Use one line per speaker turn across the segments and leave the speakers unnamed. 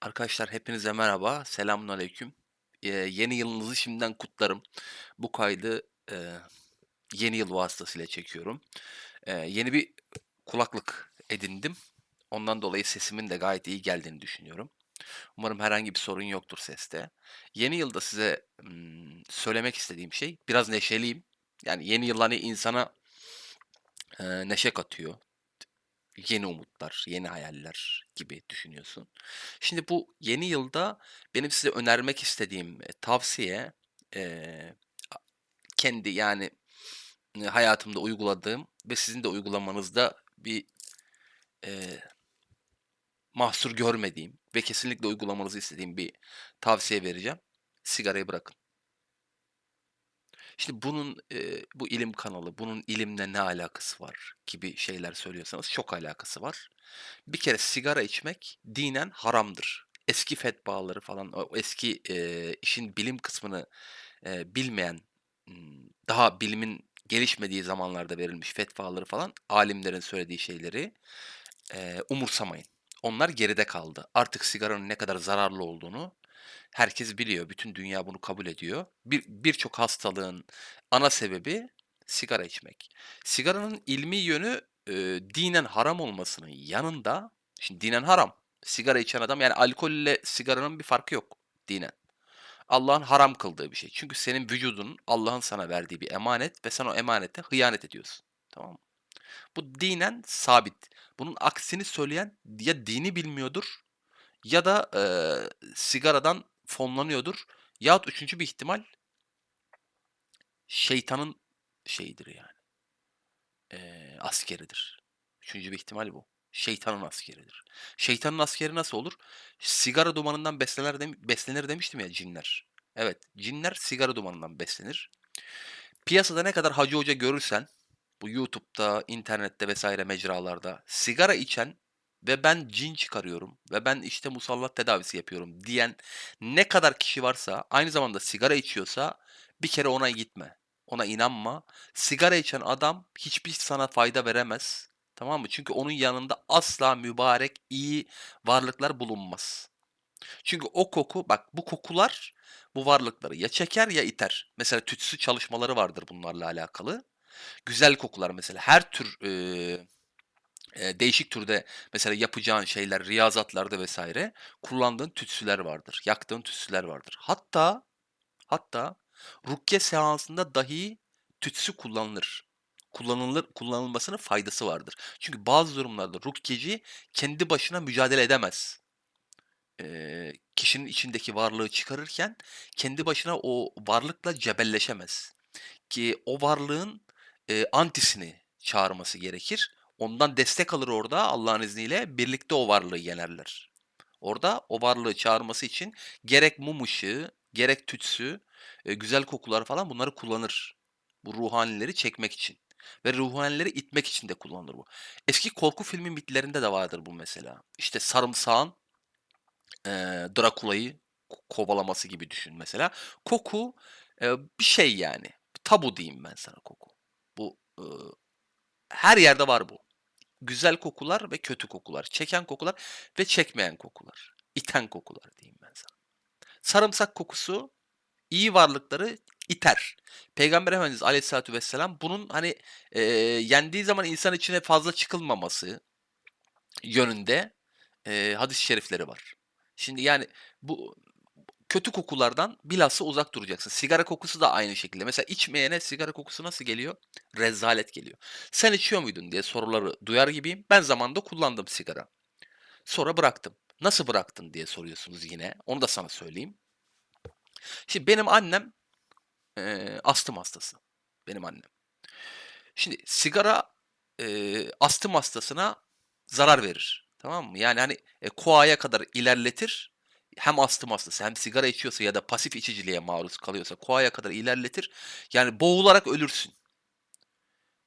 Arkadaşlar hepinize merhaba. Selamünaleyküm. Eee, yeni yılınızı şimdiden kutlarım. Bu kaydı eee, yeni yıl vasıtasıyla çekiyorum. Eee, yeni bir kulaklık edindim. Ondan dolayı sesimin de gayet iyi geldiğini düşünüyorum. Umarım herhangi bir sorun yoktur seste. Yeni yılda size ım, söylemek istediğim şey biraz neşeliyim. Yani yeni yıl hani insana eee, neşe katıyor. Yeni umutlar, yeni hayaller gibi düşünüyorsun. Şimdi bu yeni yılda benim size önermek istediğim, eee, tavsiye, a kendi yani, eee, hayatımda uyguladığım ve sizin de uygulamanızda bir, eee, mahsur görmediğim ve kesinlikle uygulamanızı istediğim bir tavsiye vereceğim. Sigarayı bırakın. Şimdi bunun, eee, bu ilim kanalı, bunun ilimle ne alakası var gibi şeyler söylüyorsanız çok alakası var. Bir kere sigara içmek dinen haramdır. Eski fetvaları falan, o eski, eee, işin bilim kısmını, eee, bilmeyen, daha bilimin gelişmediği zamanlarda verilmiş fetvaları falan, alimlerin söylediği şeyleri, eee, umursamayın. Onlar geride kaldı. Artık sigaranın ne kadar zararlı olduğunu herkes biliyor. Bütün dünya bunu kabul ediyor. Bir birçok hastalığın ana sebebi sigara içmek. Sigaranın ilmi yönü, eee, dinen haram olmasının yanında şimdi dinen haram. Sigara içen adam yani alkolle sigaranın bir farkı yok dinen. Allah'ın haram kıldığı bir şey. Çünkü senin vücudun Allah'ın sana verdiği bir emanet ve sen o emanete hıyanet ediyorsun. Tamam mı? Bu dinen sabit. Bunun aksini söyleyen ya dini bilmiyordur ya da, eee, sigaradan fonlanıyordur yahut üçüncü bir ihtimal şeytanın şeyidir yani, eee, askeridir. Üçüncü bir ihtimal bu. Şeytanın askeridir. Şeytanın askeri nasıl olur? Sigara dumanından beslenir dem beslenir demiştim ya cinler. Evet, cinler sigara dumanından beslenir. Piyasada ne kadar hacı hoca görürsen, bu YouTube'da, internette vesaire mecralarda sigara içen ve ben cin çıkarıyorum ve ben işte musallat tedavisi yapıyorum diyen ne kadar kişi varsa, aynı zamanda sigara içiyorsa bir kere ona gitme. Ona inanma. Sigara içen adam hiçbir sana fayda veremez. Tamam mı? Çünkü onun yanında asla mübarek, iyi varlıklar bulunmaz. Çünkü o koku, bak bu kokular bu varlıkları ya çeker ya iter. Mesela tütsü çalışmaları vardır bunlarla alakalı. Güzel kokular mesela her tür eee, değişik türde mesela yapacağın şeyler, riyazatlarda vesaire kullandığın tütsüler vardır. Yaktığın tütsüler vardır. Hatta hatta rukiye seansında dahi tütsü kullanılır. Kullanılır kullanılmasının faydası vardır. Çünkü bazı durumlarda rukyeci kendi başına mücadele edemez. Eee, kişinin içindeki varlığı çıkarırken kendi başına o varlıkla cebelleşemez. Ki o varlığın, eee, antisini çağırması gerekir. Ondan destek alır orada Allah'ın izniyle, birlikte o varlığı yenerler. Orada o varlığı çağırması için gerek mum ışığı, gerek tütsü, eee, güzel kokular falan bunları kullanır. Bu ruhanileri çekmek için ve ruhanileri itmek için de kullanılır bu. Eski korku filmi mitlerinde de vardır bu mesela. İşte sarımsağın Eee, Drakula'yı ko kovalaması gibi düşün mesela. Koku, eee, bir şey yani. Tabu diyeyim ben sana koku. Bu, ııı, her yerde var bu. Güzel kokular ve kötü kokular. Çeken kokular ve çekmeyen kokular. İten kokular diyeyim ben sana. Sarımsak kokusu iyi varlıkları iter. Peygamber Efendimiz Aleyhisselatü Vesselam bunun hani, eee, yendiği zaman insan içine fazla çıkılmaması yönünde, eee, hadis-i şerifleri var. Şimdi yani bu kötü kokulardan bilhassa uzak duracaksın. Sigara kokusu da aynı şekilde. Mesela içmeyene sigara kokusu nasıl geliyor? Rezalet geliyor. "Sen içiyor muydun?" diye soruları duyar gibiyim. Ben zamanında kullandım sigara. Sonra bıraktım. "Nasıl bıraktın?" diye soruyorsunuz yine. Onu da sana söyleyeyim. Şimdi benim annem, eee, astım hastası. Benim annem. Şimdi sigara, eee, astım hastasına zarar verir. Tamam mı? Yani, hani, eee, KOA'ya kadar ilerletir. Hem astım hastası hem sigara içiyorsa ya da pasif içiciliğe maruz kalıyorsa KOA'ya kadar ilerletir. Yani boğularak ölürsün.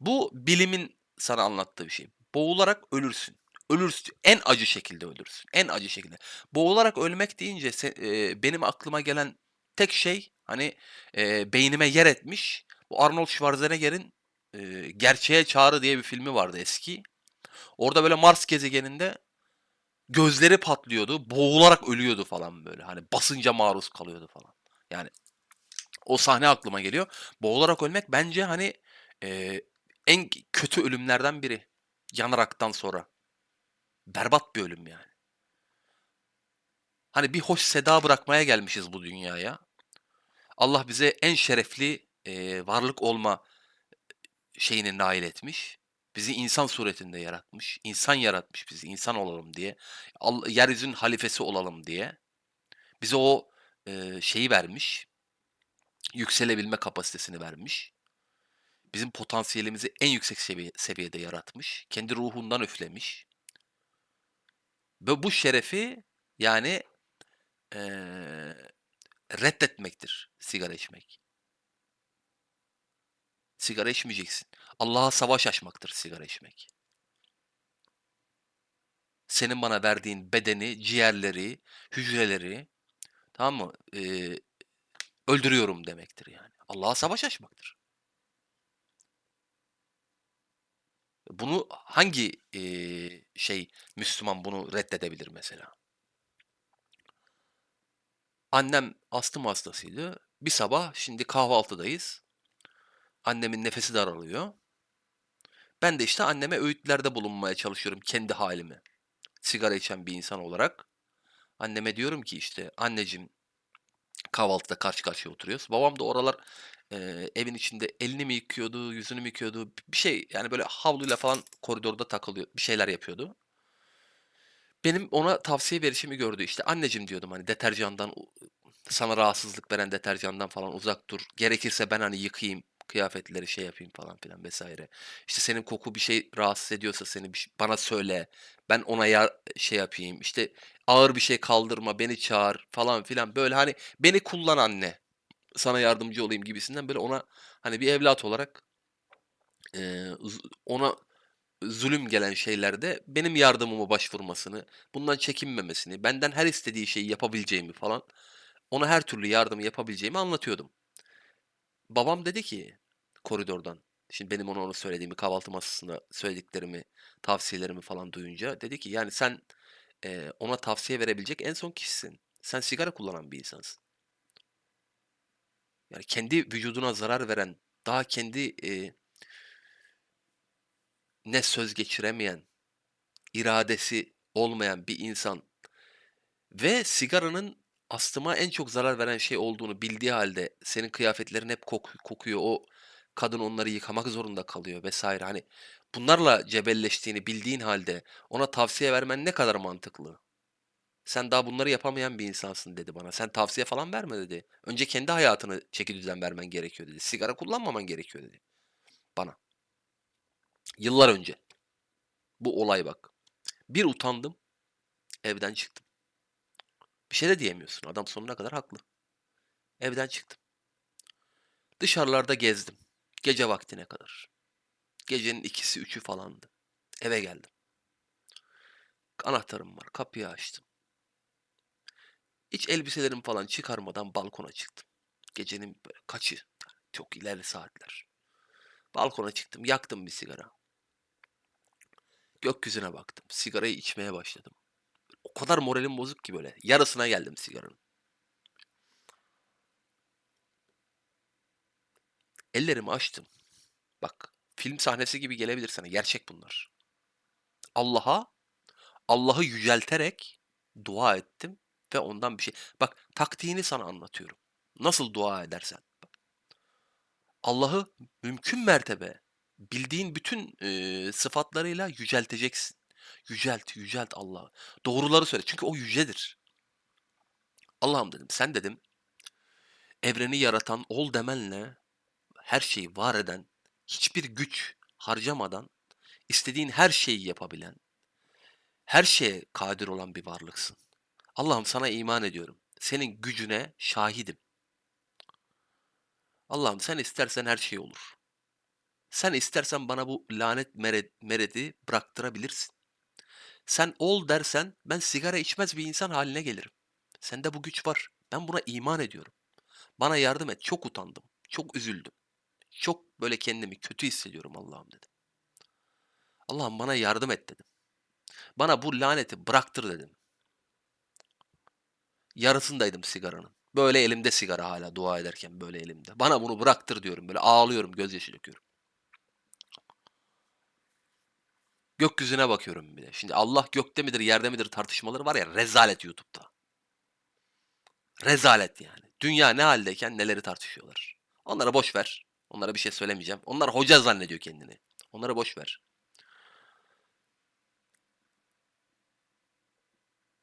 Bu bilimin sana anlattığı bir şey. Boğularak ölürsün. Ölürsün. En acı şekilde ölürsün. En acı şekilde. Boğularak ölmek deyince se eee, benim aklıma gelen tek şey, hani, eee, beynime yer etmiş. Bu Arnold Schwarzenegger'in, eee, Gerçeğe Çağrı diye bir filmi vardı eski. Orada böyle Mars gezegeninde Gözleri patlıyordu. Boğularak ölüyordu falan böyle. Hani basınca maruz kalıyordu falan. Yani o sahne aklıma geliyor. Boğularak ölmek bence hani eee, en kötü ölümlerden biri. Yanaraktan sonra. Berbat bir ölüm yani. Hani bir hoş seda bırakmaya gelmişiz bu dünyaya. Allah bize en şerefli eee, varlık olma şeyine nail etmiş. Bizi insan suretinde yaratmış. İnsan yaratmış bizi. insan olalım diye. Al, yeryüzünün halifesi olalım diye. Bize o eee, şeyi vermiş. Yükselebilme kapasitesini vermiş. Bizim potansiyelimizi en yüksek seviye, seviyede yaratmış. Kendi ruhundan üflemiş. Ve bu şerefi yani eee, reddetmektir sigara içmek. Sigara içmeyeceksin. Allah'a savaş açmaktır sigara içmek. Senin bana verdiğin bedeni, ciğerleri, hücreleri tamam mı? Eee, öldürüyorum demektir yani. Allah'a savaş açmaktır. Bunu hangi eee, şey Müslüman bunu reddedebilir mesela? Annem astım hastasıydı. Bir sabah şimdi kahvaltıdayız. Annemin nefesi daralıyor. Ben de işte anneme öğütlerde bulunmaya çalışıyorum kendi halimi. Sigara içen bir insan olarak. Anneme diyorum ki işte anneciğim kahvaltıda karşı karşıya oturuyoruz. Babam da oralar eee, evin içinde elini mi yıkıyordu, yüzünü mü yıkıyordu bir şey yani böyle havluyla falan koridorda takılıyor bir şeyler yapıyordu. Benim ona tavsiye verişimi gördü işte anneciğim diyordum hani deterjandan sana rahatsızlık veren deterjandan falan uzak dur. Gerekirse ben hani yıkayayım kıyafetleri şey yapayım falan filan vesaire. İşte senin koku bir şey rahatsız ediyorsa seni bir şey- bana söyle. Ben ona ya şey yapayım. İşte ağır bir şey kaldırma, beni çağır falan filan. Böyle hani beni kullan anne. Sana yardımcı olayım gibisinden böyle ona hani bir evlat olarak z- ona zulüm gelen şeylerde benim yardımıma başvurmasını, bundan çekinmemesini, benden her istediği şeyi yapabileceğimi falan, ona her türlü yardımı yapabileceğimi anlatıyordum. Babam dedi ki koridordan, şimdi benim ona onu söylediğimi, kahvaltı masasında söylediklerimi, tavsiyelerimi falan duyunca dedi ki yani sen eee, ona tavsiye verebilecek en son kişisin. Sen sigara kullanan bir insansın. Yani kendi vücuduna zarar veren, daha kendi eee, ne söz geçiremeyen, iradesi olmayan bir insan Ve sigaranın astıma en çok zarar veren şey olduğunu bildiği halde senin kıyafetlerin hep kok kokuyor. O kadın onları yıkamak zorunda kalıyor vesaire. Hani bunlarla cebelleştiğini bildiğin halde ona tavsiye vermen ne kadar mantıklı? Sen daha bunları yapamayan bir insansın dedi bana. Sen tavsiye falan verme dedi. Önce kendi hayatını çeki düzen vermen gerekiyor dedi. Sigara kullanmaman gerekiyor dedi bana. Yıllar önce. Bu olay bak. Bir utandım, evden çıktım. Bir şey de diyemiyorsun. Adam sonuna kadar haklı. Evden çıktım. Dışarılarda gezdim. Gece vaktine kadar. Gecenin ikisi üçü falandı. Eve geldim. Anahtarım var. Kapıyı açtım. Hiç elbiselerimi falan çıkarmadan balkona çıktım. Gecenin kaçı. Çok ilerli saatler. Balkona çıktım. Yaktım bir sigara. Gökyüzüne baktım. Sigarayı içmeye başladım. O kadar moralim bozuk ki böyle. Yarısına geldim sigaranın. Ellerimi açtım. Bak film sahnesi gibi gelebilir sana. Gerçek bunlar. Allah'a Allah'ı yücelterek dua ettim ve ondan bir şey. Bak taktiğini sana anlatıyorum. Nasıl dua edersen. Allah'ı mümkün mertebe bildiğin bütün eee, sıfatlarıyla yücelteceksin. Yücelt, yücelt Allah'ı. Doğruları söyle. Çünkü o yücedir. Allah'ım dedim. Sen dedim evreni yaratan ol demenle her şeyi var eden, hiçbir güç harcamadan istediğin her şeyi yapabilen, her şeye kadir olan bir varlıksın. Allah'ım sana iman ediyorum. Senin gücüne şahidim. Allah'ım sen istersen her şey olur. Sen istersen bana bu lanet mere- meredi bıraktırabilirsin. Sen ol dersen ben sigara içmez bir insan haline gelirim. Sende bu güç var. Ben buna iman ediyorum. Bana yardım et. Çok utandım. Çok üzüldüm. Çok böyle kendimi kötü hissediyorum Allah'ım dedim. Allah'ım bana yardım et dedim. Bana bu laneti bıraktır dedim. Yarısındaydım sigaranın. Böyle elimde sigara hala dua ederken böyle elimde. Bana bunu bıraktır diyorum. Böyle ağlıyorum, gözyaşı döküyorum. Gökyüzüne bakıyorum bir de. Şimdi Allah gökte midir, yerde midir tartışmaları var ya rezalet YouTube'da. Rezalet yani. Dünya ne haldeyken neleri tartışıyorlar. Onlara boş ver. Onlara bir şey söylemeyeceğim. Onlar hoca zannediyor kendini. Onlara boş ver.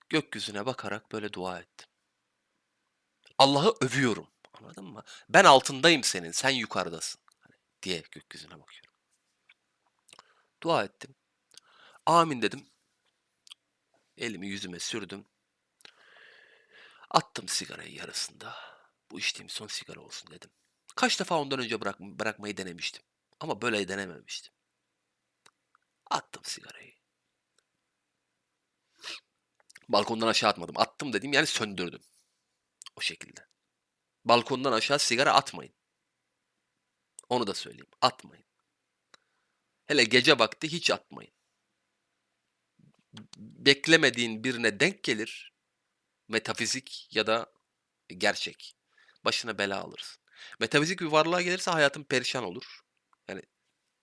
Gökyüzüne bakarak böyle dua ettim. Allah'ı övüyorum. Anladın mı? Ben altındayım senin, sen yukarıdasın. Hani diye gökyüzüne bakıyorum. Dua ettim. Amin dedim. Elimi yüzüme sürdüm. Attım sigarayı yarısında. Bu içtiğim son sigara olsun dedim. Kaç defa ondan önce bırak, bırakmayı denemiştim. Ama böyle denememiştim. Attım sigarayı. Balkondan aşağı atmadım. Attım dedim yani söndürdüm. O şekilde. Balkondan aşağı sigara atmayın. Onu da söyleyeyim. Atmayın. Hele gece vakti hiç atmayın. Beklemediğin birine denk gelir. Metafizik ya da gerçek. Başına bela alırsın. Metafizik bir varlığa gelirse hayatın perişan olur. Yani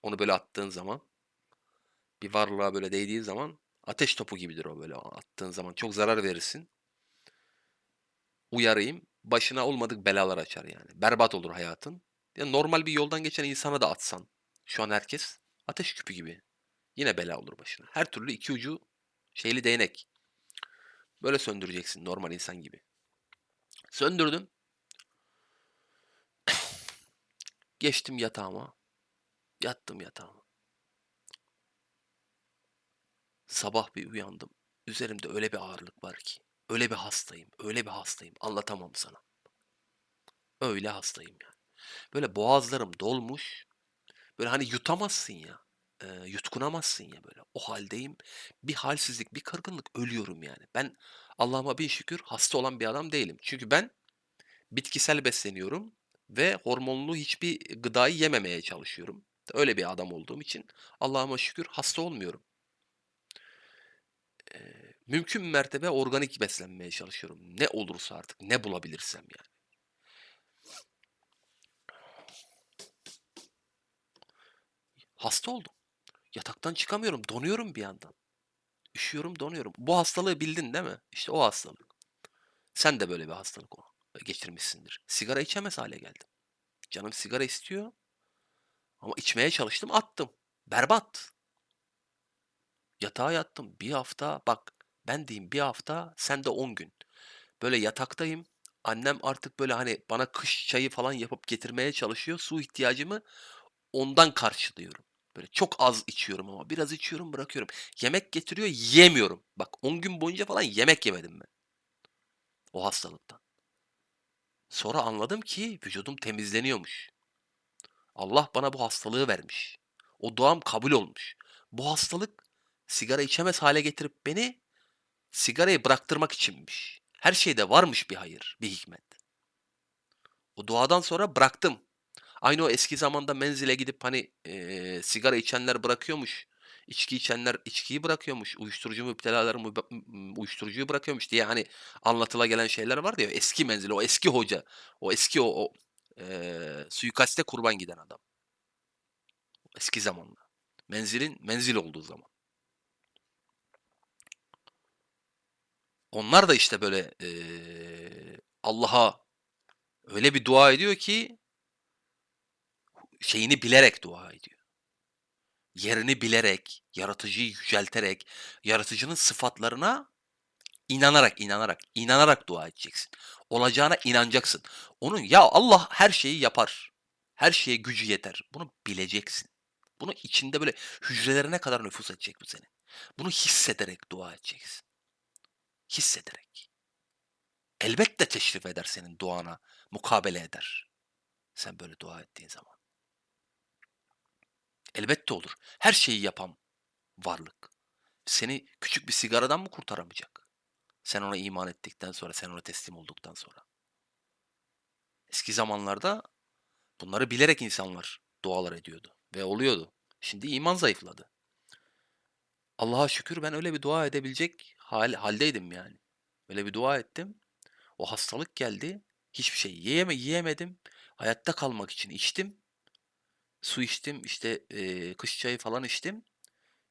onu böyle attığın zaman bir varlığa böyle değdiği zaman ateş topu gibidir o böyle attığın zaman. Çok zarar verirsin. Uyarayım. Başına olmadık belalar açar yani. Berbat olur hayatın. Ya normal bir yoldan geçen insana da atsan. Şu an herkes ateş küpü gibi. Yine bela olur başına. Her türlü iki ucu şeyli değnek. Böyle söndüreceksin normal insan gibi. Söndürdüm. Geçtim yatağıma. Yattım yatağıma. Sabah bir uyandım. Üzerimde öyle bir ağırlık var ki. Öyle bir hastayım. Öyle bir hastayım. Anlatamam sana. Öyle hastayım yani. Böyle boğazlarım dolmuş. Böyle hani yutamazsın ya. E, yutkunamazsın ya böyle. O haldeyim. Bir halsizlik, bir kırgınlık ölüyorum yani. Ben Allah'ıma bin şükür hasta olan bir adam değilim. Çünkü ben bitkisel besleniyorum ve hormonlu hiçbir gıdayı yememeye çalışıyorum. Öyle bir adam olduğum için Allah'ıma şükür hasta olmuyorum. Ee, mümkün mertebe organik beslenmeye çalışıyorum. Ne olursa artık, ne bulabilirsem yani. Hasta oldum. Yataktan çıkamıyorum, donuyorum bir yandan. Üşüyorum, donuyorum. Bu hastalığı bildin değil mi? İşte o hastalık. Sen de böyle bir hastalık geçirmişsindir. Sigara içemez hale geldim. Canım sigara istiyor. Ama içmeye çalıştım, attım. Berbat. Yatağa yattım. Bir hafta, bak ben diyeyim bir hafta, sen de 10 gün. Böyle yataktayım. Annem artık böyle hani bana kış çayı falan yapıp getirmeye çalışıyor. Su ihtiyacımı ondan karşılıyorum. Böyle çok az içiyorum ama biraz içiyorum bırakıyorum. Yemek getiriyor yemiyorum. Bak 10 gün boyunca falan yemek yemedim ben. O hastalıktan. Sonra anladım ki vücudum temizleniyormuş. Allah bana bu hastalığı vermiş. O duam kabul olmuş. Bu hastalık sigara içemez hale getirip beni sigarayı bıraktırmak içinmiş. Her şeyde varmış bir hayır, bir hikmet. O duadan sonra bıraktım. Aynı o eski zamanda menzile gidip hani eee, sigara içenler bırakıyormuş. içki içenler içkiyi bırakıyormuş. Uyuşturucu müptelalar uyuşturucuyu bırakıyormuş diye hani anlatıla gelen şeyler var ya eski menzil o eski hoca o eski o, o eee, suikaste kurban giden adam. Eski zamanda. Menzilin menzil olduğu zaman. Onlar da işte böyle eee, Allah'a öyle bir dua ediyor ki şeyini bilerek dua ediyor. Yerini bilerek, yaratıcıyı yücelterek, yaratıcının sıfatlarına inanarak, inanarak, inanarak dua edeceksin. Olacağına inanacaksın. Onun ya Allah her şeyi yapar. Her şeye gücü yeter. Bunu bileceksin. Bunu içinde böyle hücrelerine kadar nüfus edecek bu senin. Bunu hissederek dua edeceksin. Hissederek. Elbette teşrif eder senin duana, mukabele eder. Sen böyle dua ettiğin zaman. Elbette olur. Her şeyi yapan varlık. Seni küçük bir sigaradan mı kurtaramayacak? Sen ona iman ettikten sonra, sen ona teslim olduktan sonra. Eski zamanlarda bunları bilerek insanlar dualar ediyordu ve oluyordu. Şimdi iman zayıfladı. Allah'a şükür ben öyle bir dua edebilecek hal hâldeydim yani. Öyle bir dua ettim. O hastalık geldi. Hiçbir şey yiyeme yiyemedim. Hayatta kalmak için içtim. Su içtim, işte, eee, kış çayı falan içtim.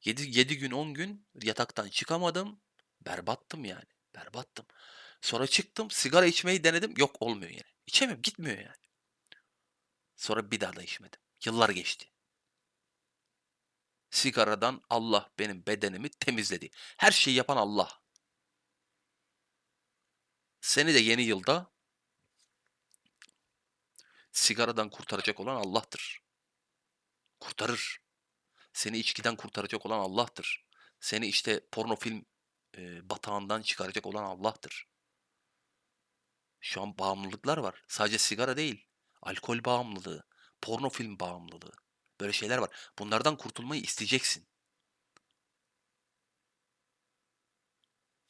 7 7 gün, 10 gün yataktan çıkamadım. Berbattım yani, berbattım. Sonra çıktım, sigara içmeyi denedim. Yok, olmuyor yine. İçemiyorum, gitmiyor yani. Sonra bir daha da içmedim. Yıllar geçti. Sigaradan Allah benim bedenimi temizledi. Her şeyi yapan Allah. Seni de yeni yılda sigaradan kurtaracak olan Allah'tır. Kurtarır. Seni içkiden kurtaracak olan Allah'tır. Seni, işte, porno film, eee, batağından çıkaracak olan Allah'tır. Şu an bağımlılıklar var. Sadece sigara değil. Alkol bağımlılığı, porno film bağımlılığı. Böyle şeyler var. Bunlardan kurtulmayı isteyeceksin.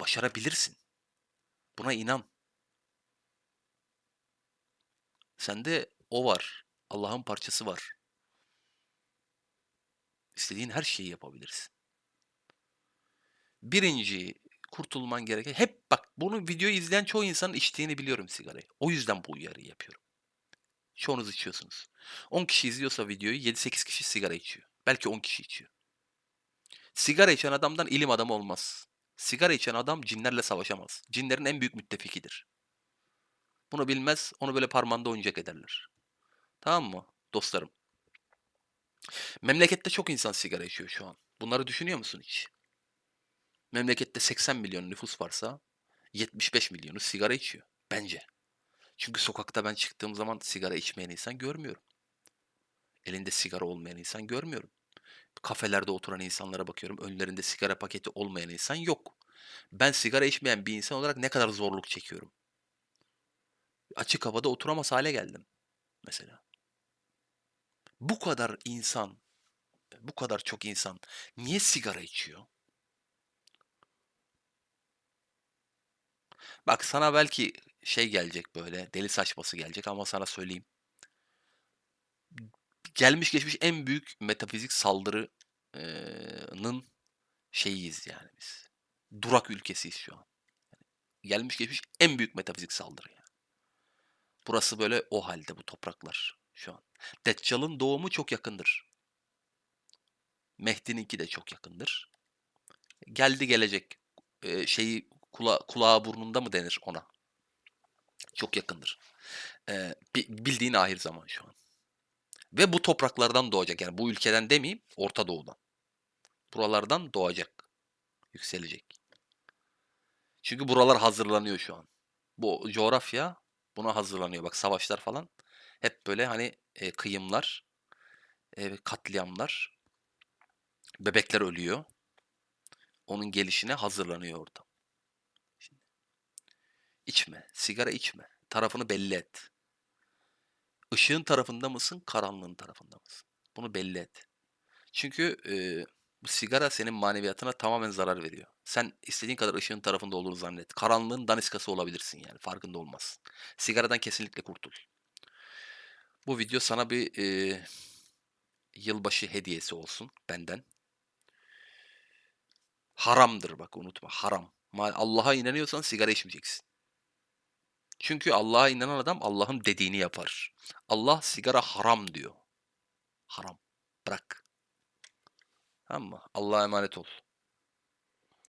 Başarabilirsin. Buna inan. Sende o var. Allah'ın parçası var. İstediğin her şeyi yapabilirsin. 1'inci kurtulman gereken hep bak bunu videoyu izleyen çoğu insanın içtiğini biliyorum sigarayı. O yüzden bu uyarıyı yapıyorum. Çoğunuz içiyorsunuz. 10 kişi izliyorsa videoyu 7-8 kişi sigara içiyor. Belki 10 kişi içiyor. Sigara içen adamdan ilim adamı olmaz. Sigara içen adam cinlerle savaşamaz. Cinlerin en büyük müttefikidir. Bunu bilmez, onu böyle parmağında oyuncak ederler. Tamam mı dostlarım? Memlekette çok insan sigara içiyor şu an. Bunları düşünüyor musun hiç? Memlekette 80 milyon nüfus varsa 75 milyonu sigara içiyor bence. Çünkü sokakta ben çıktığım zaman sigara içmeyen insan görmüyorum. Elinde sigara olmayan insan görmüyorum. Kafelerde oturan insanlara bakıyorum. Önlerinde sigara paketi olmayan insan yok. Ben sigara içmeyen bir insan olarak ne kadar zorluk çekiyorum. Açık havada oturamaz hale geldim mesela. Bu kadar insan, bu kadar çok insan niye sigara içiyor? Bak sana belki şey gelecek böyle, deli saçması gelecek ama sana söyleyeyim. Gelmiş geçmiş en büyük metafizik saldırı eee, nın şeyiyiz yani biz. Durak ülkesiyiz şu an. Gelmiş geçmiş en büyük metafizik saldırı yani. Burası böyle o halde bu topraklar şu an. Deccal'ın doğumu çok yakındır. Mehdi'ninki de çok yakındır. Geldi gelecek eee, şeyi kula, kulağı burnunda mı denir ona? Çok yakındır. Bi- bildiğin ahir zaman şu an. Ve bu topraklardan doğacak. Yani bu ülkeden demeyeyim, Orta Doğu'dan. Buralardan doğacak. Yükselecek. Çünkü buralar hazırlanıyor şu an. Bu coğrafya buna hazırlanıyor. Bak savaşlar falan hep böyle hani e, kıyımlar, e, katliamlar, bebekler ölüyor. Onun gelişine hazırlanıyor orada. Şimdi, içme, sigara içme. Tarafını belli et. Işığın tarafında mısın, karanlığın tarafında mısın? Bunu belli et. Çünkü e, bu sigara senin maneviyatına tamamen zarar veriyor. Sen istediğin kadar ışığın tarafında olduğunu zannet. Karanlığın daniskası olabilirsin yani farkında olmazsın. Sigaradan kesinlikle kurtul. Bu video sana bir e, yılbaşı hediyesi olsun benden. Haramdır bak unutma haram. Allah'a inanıyorsan sigara içmeyeceksin. Çünkü Allah'a inanan adam Allah'ın dediğini yapar. Allah sigara haram diyor. Haram. Bırak. Tamam mı? Allah'a emanet ol.